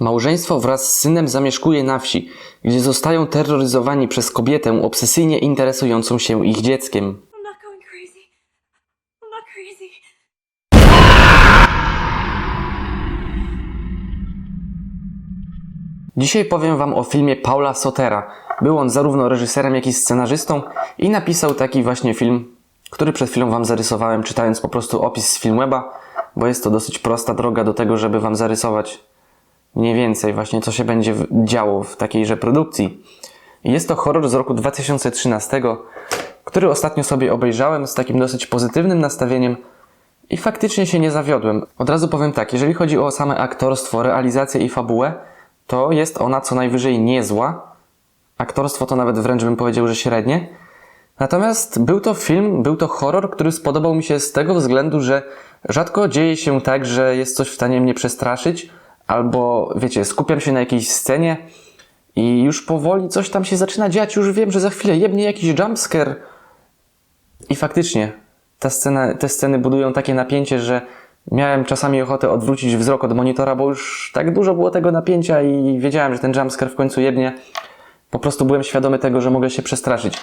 Małżeństwo wraz z synem zamieszkuje na wsi, gdzie zostają terroryzowani przez kobietę obsesyjnie interesującą się ich dzieckiem. Dzisiaj powiem Wam o filmie Paula Sotera. Był on zarówno reżyserem, jak i scenarzystą i napisał taki właśnie film, który przed chwilą Wam zarysowałem, czytając po prostu opis z Filmweba, bo jest to dosyć prosta droga do tego, żeby Wam zarysować mniej więcej właśnie, co się będzie działo w takiejże produkcji. Jest to horror z roku 2013, który ostatnio sobie obejrzałem z takim dosyć pozytywnym nastawieniem i faktycznie się nie zawiodłem. Od razu powiem tak, jeżeli chodzi o same aktorstwo, realizację i fabułę, to jest ona co najwyżej niezła. Aktorstwo to nawet wręcz bym powiedział, że średnie. Natomiast był to film, był to horror, który spodobał mi się z tego względu, że rzadko dzieje się tak, że jest coś w stanie mnie przestraszyć, albo wiecie, skupiam się na jakiejś scenie i już powoli coś tam się zaczyna dziać, już wiem, że za chwilę jebnie jakiś jumpscare. I faktycznie, ta scena, te sceny budują takie napięcie, że miałem czasami ochotę odwrócić wzrok od monitora, bo już tak dużo było tego napięcia i wiedziałem, że ten jumpscare w końcu jebnie. Po prostu byłem świadomy tego, że mogę się przestraszyć.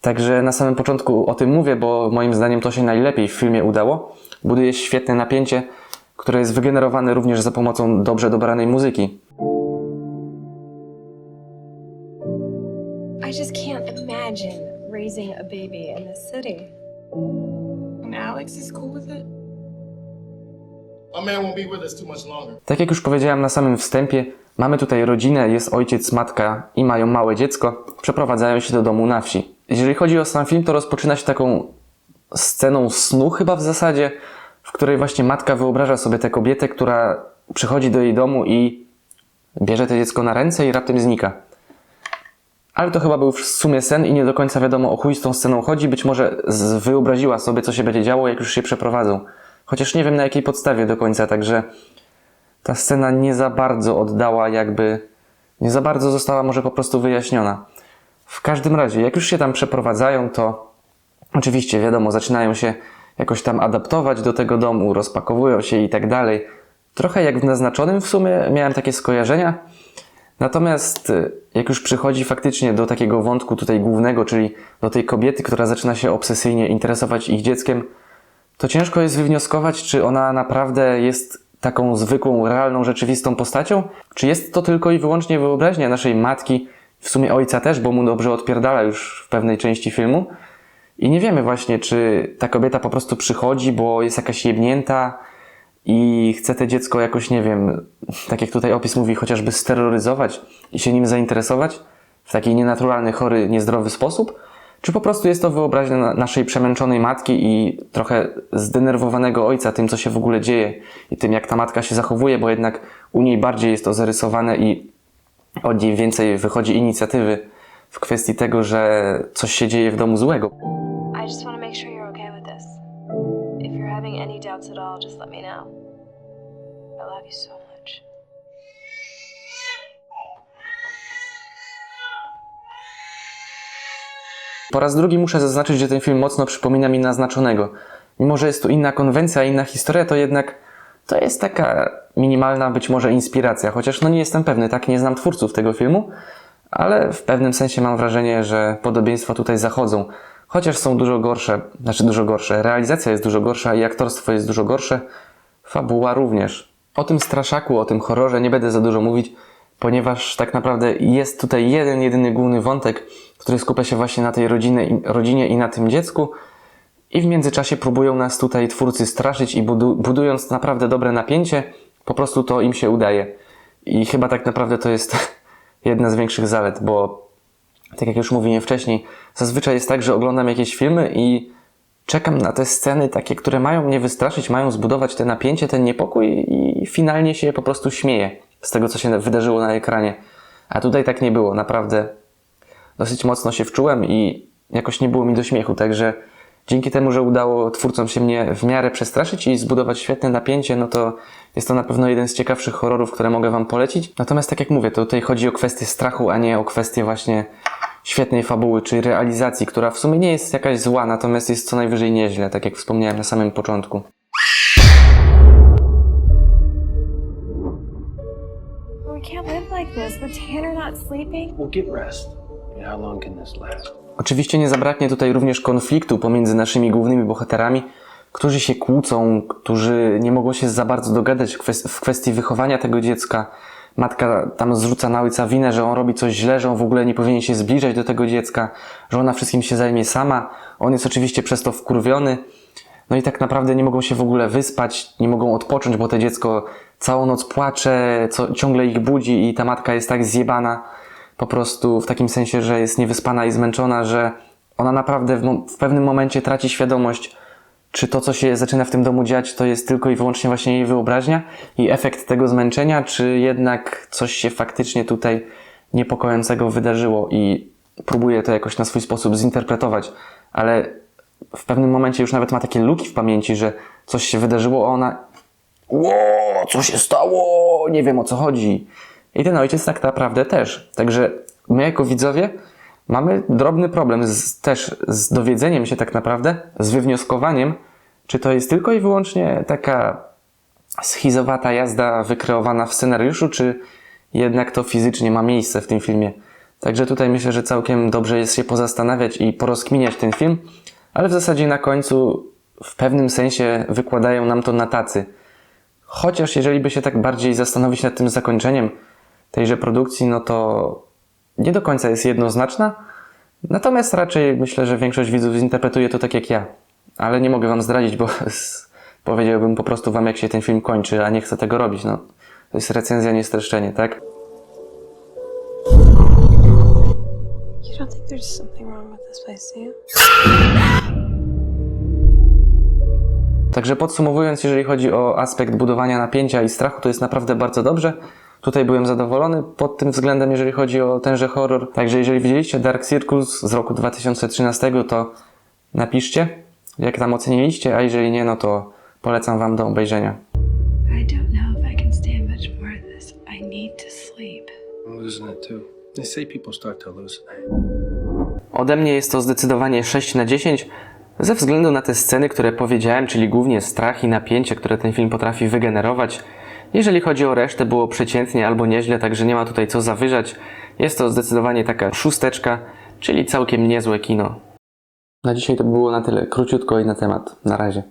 Także na samym początku o tym mówię, bo moim zdaniem to się najlepiej w filmie udało. Buduje świetne napięcie, które jest wygenerowane również za pomocą dobrze dobranej muzyki. I just can't imagine raising a baby in this city. And Alex is cool with it. My man won't be with us too much longer. Tak jak już powiedziałem na samym wstępie, mamy tutaj rodzinę, jest ojciec, matka i mają małe dziecko. Przeprowadzają się do domu na wsi. Jeżeli chodzi o sam film, to rozpoczyna się taką sceną snu chyba w zasadzie, w której właśnie matka wyobraża sobie tę kobietę, która przychodzi do jej domu i bierze to dziecko na ręce i raptem znika. Ale to chyba był w sumie sen i nie do końca wiadomo o chuj z tą sceną chodzi. Być może wyobraziła sobie, co się będzie działo, jak już się przeprowadzą. Chociaż nie wiem na jakiej podstawie do końca, także ta scena nie za bardzo oddała jakby, nie za bardzo została może po prostu wyjaśniona. W każdym razie, jak już się tam przeprowadzają, to oczywiście wiadomo, zaczynają się jakoś tam adaptować do tego domu, rozpakowują się i tak dalej. Trochę jak w naznaczonym w sumie miałem takie skojarzenia. Natomiast y, jak już przychodzi faktycznie do takiego wątku tutaj głównego, czyli do tej kobiety, która zaczyna się obsesyjnie interesować ich dzieckiem, to ciężko jest wywnioskować, czy ona naprawdę jest taką zwykłą, realną, rzeczywistą postacią, czy jest to tylko i wyłącznie wyobraźnia naszej matki, w sumie ojca też, bo mu dobrze odpierdala już w pewnej części filmu. I nie wiemy właśnie, czy ta kobieta po prostu przychodzi, bo jest jakaś jebnięta i chce te dziecko jakoś, nie wiem, tak jak tutaj opis mówi, chociażby steroryzować i się nim zainteresować w taki nienaturalny, chory, niezdrowy sposób, czy po prostu jest to wyobraźnia na- naszej przemęczonej matki i trochę zdenerwowanego ojca tym, co się w ogóle dzieje i tym, jak ta matka się zachowuje, bo jednak u niej bardziej jest to zarysowane i od niej więcej wychodzi inicjatywy w kwestii tego, że coś się dzieje w domu złego. I just want to make sure you're okay with this. If you're having any doubts at all, just let me know. I love you so much. Po raz drugi muszę zaznaczyć, że ten film mocno przypomina mi naznaczonego. Mimo, że jest tu inna konwencja, inna historia, to jednak to jest taka minimalna być może inspiracja, chociaż no nie jestem pewny, tak nie znam twórców tego filmu, ale w pewnym sensie mam wrażenie, że podobieństwa tutaj zachodzą. Chociaż są dużo gorsze, znaczy dużo gorsze, realizacja jest dużo gorsza i aktorstwo jest dużo gorsze, fabuła również. O tym straszaku, o tym horrorze nie będę za dużo mówić, ponieważ tak naprawdę jest tutaj jeden, jedyny główny wątek, który skupia się właśnie na tej rodzinie, rodzinie i na tym dziecku. I w międzyczasie próbują nas tutaj twórcy straszyć i budu budując naprawdę dobre napięcie, po prostu to im się udaje. I chyba tak naprawdę to jest jedna z większych zalet, bo tak jak już mówiłem wcześniej, zazwyczaj jest tak, że oglądam jakieś filmy i czekam na te sceny takie, które mają mnie wystraszyć, mają zbudować te napięcie, ten niepokój i finalnie się po prostu śmieję z tego, co się wydarzyło na ekranie. A tutaj tak nie było, naprawdę dosyć mocno się wczułem i jakoś nie było mi do śmiechu, także dzięki temu, że udało twórcom się mnie w miarę przestraszyć i zbudować świetne napięcie, no to jest to na pewno jeden z ciekawszych horrorów, które mogę Wam polecić. Natomiast tak jak mówię, to tutaj chodzi o kwestię strachu, a nie o kwestię właśnie świetnej fabuły czy realizacji, która w sumie nie jest jakaś zła, natomiast jest co najwyżej nieźle, tak jak wspomniałem na samym początku. with Tanner not sleeping? Well, get rest. How long can this last? Oczywiście nie zabraknie tutaj również konfliktu pomiędzy naszymi głównymi bohaterami, którzy się kłócą, którzy nie mogą się za bardzo dogadać w kwes- w kwestii wychowania tego dziecka. Matka tam zrzuca na ojca winę, że on robi coś źle, że on w ogóle nie powinien się zbliżać do tego dziecka, że ona wszystkim się zajmie sama. On jest oczywiście przez to wkurwiony. No i tak naprawdę nie mogą się w ogóle wyspać, nie mogą odpocząć, bo to dziecko całą noc płacze, co, ciągle ich budzi i ta matka jest tak zjebana, po prostu w takim sensie, że jest niewyspana i zmęczona, że ona naprawdę w, w pewnym momencie traci świadomość, czy to, co się zaczyna w tym domu dziać, to jest tylko i wyłącznie właśnie jej wyobraźnia i efekt tego zmęczenia, czy jednak coś się faktycznie tutaj niepokojącego wydarzyło i próbuje to jakoś na swój sposób zinterpretować, ale w pewnym momencie już nawet ma takie luki w pamięci, że coś się wydarzyło, a ona Ło, co się stało? Nie wiem o co chodzi. I ten ojciec tak naprawdę też. Także my jako widzowie mamy drobny problem z, też z dowiedzeniem się tak naprawdę, z wywnioskowaniem, czy to jest tylko i wyłącznie taka schizowata jazda wykreowana w scenariuszu, czy jednak to fizycznie ma miejsce w tym filmie. Także tutaj myślę, że całkiem dobrze jest się pozastanawiać i porozkminiać ten film, ale w zasadzie na końcu w pewnym sensie wykładają nam to na tacy. Chociaż jeżeli by się tak bardziej zastanowić nad tym zakończeniem tejże produkcji, no to nie do końca jest jednoznaczna. Natomiast raczej myślę, że większość widzów zinterpretuje to tak jak ja. Ale nie mogę wam zdradzić, bo powiedziałbym po prostu wam, jak się ten film kończy, a nie chcę tego robić. No, to jest recenzja, nie streszczenie, tak? You don't think there's something wrong with this place, do you? Także podsumowując, jeżeli chodzi o aspekt budowania napięcia i strachu, to jest naprawdę bardzo dobrze. Tutaj byłem zadowolony pod tym względem, jeżeli chodzi o tenże horror. Także jeżeli widzieliście Dark Circles z roku 2013, to napiszcie, jak tam oceniliście, a jeżeli nie, no to polecam Wam do obejrzenia. I don't know if I can stand much more of this. I need to sleep. I'm losing it too. They say people start to hallucinate. Ode mnie jest to zdecydowanie 6 na 10, ze względu na te sceny, które powiedziałem, czyli głównie strach i napięcie, które ten film potrafi wygenerować. Jeżeli chodzi o resztę, było przeciętnie albo nieźle, także nie ma tutaj co zawyżać. Jest to zdecydowanie taka szósteczka, czyli całkiem niezłe kino. Na dzisiaj to było na tyle, króciutko i na temat. Na razie.